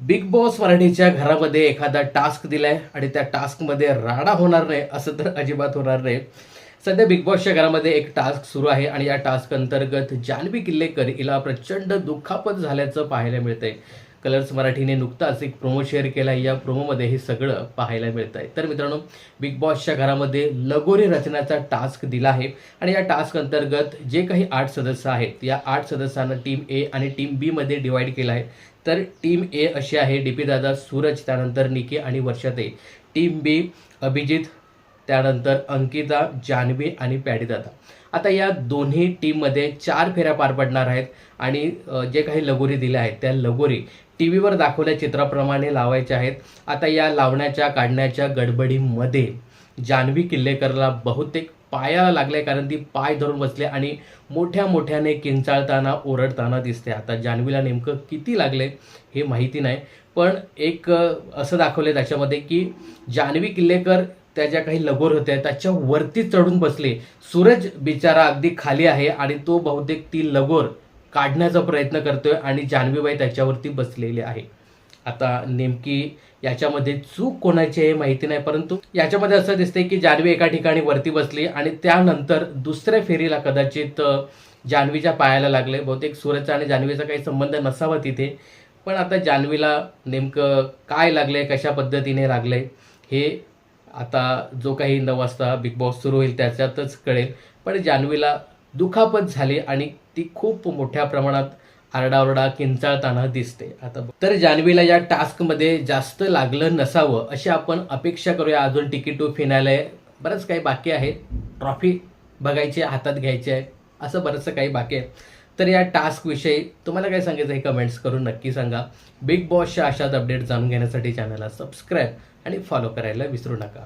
Big boss मराठीच्या घरामध्ये एखादा टास्क दिलाय आणि त्या टास्कमध्ये राडा होणार नाही असं तर अजिबात होणार नाही. सध्या बिग बॉसच्या घरामध्ये एक टास्क सुरू आहे आणि या टास्क अंतर्गत जान्हवी किल्लेकर हिला प्रचंड दुखापत झाल्याचं पाहायला मिळतंय. कलर्स मराठीने नुकताच एक प्रोमो शेअर केला. या प्रोमोमध्ये हे सगळं पाहायला मिळत आहे तर मित्रांनो बिग बॉसच्या घरामध्ये लगोरी रचण्याचा टास्क दिला आहे. आणि या टास्क अंतर्गत जे काही आठ सदस्य आहेत या आठ सदस्यांना टीम ए आणि टीम बीमध्ये डिवाईड केलं आहे. तर टीम ए अशी आहे डी पी दादा सूरज त्यानंतर निकी आणि वर्षाते. टीम बी अभिजित त्यानंतर अंकिता जान्हवी आणि पॅडीदादा. आता या दोन्ही टीममध्ये चार फेऱ्या पार पडणार आहेत आणि जे काही लगोरी दिल्या आहेत त्या लगोरी टी व्हीवर दाखवल्या चित्राप्रमाणे लावायच्या आहेत. आता या लावण्याच्या काढण्याच्या गडबडीमध्ये जान्हवी किल्लेकरला बहुतेक पायाला लागले कारण ती पाय धरून बसले आणि मोठ्या मोठ्याने किंचाळताना ओरडताना दिसते. आता जान्हवीला नेमकं किती लागले हे माहिती नाही पण एक असं दाखवलं त्याच्यामध्ये की जान्हवी किल्लेकर त्या ज्या काही लगोर होत्या त्याच्या वरती चढून बसले. सूरज बिचारा अगदी खाली आहे आणि तो बहुतेक ती लगोर काढण्याचा प्रयत्न करतोय आणि जान्हवीबाई त्याच्यावरती बसलेली आहे. आता नेमकी याच्यामध्ये चूक कोणाची आहे माहिती नाही परंतु याच्यामध्ये असं दिसतंय की जान्हवी एका ठिकाणी वरती बसली आणि त्यानंतर दुसऱ्या फेरीला कदाचित जान्हवीच्या पायाला लागले. बहुतेक सूरजचा आणि जान्हवीचा काही संबंध नसावा तिथे. पण आता जान्हवीला नेमकं काय लागलंय कशा पद्धतीने लागलंय हे आता जो काही नऊ वाजता बिग बॉस सुरू होईल त्याच्यातच कळेल. पण जान्हवीला दुखापत झाली आणि ती खूप मोठ्या प्रमाणात आरडाओरडा किंचाळताना दिसते. आता तर जान्हवीला या टास्कमध्ये जास्त लागलं नसावं अशी आपण अपेक्षा करूया. अजून तिकीट टू फिनाले बरंच काही बाकी आहे. ट्रॉफी बघायची आहे, हातात घ्यायची आहे. असं बरंचसं काही बाकी आहे. तर या टास्कविषयी तुम्हाला काय सांगायचं हे कमेंट्स करून नक्की सांगा. बिग बॉसच्या अशाच अपडेट जाणून घेण्यासाठी चॅनलला सबस्क्राईब आणि फॉलो करायला विसरू नका.